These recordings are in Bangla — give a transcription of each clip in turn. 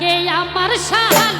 কে আমার সাহায্য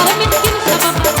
আমার মিসকিন সব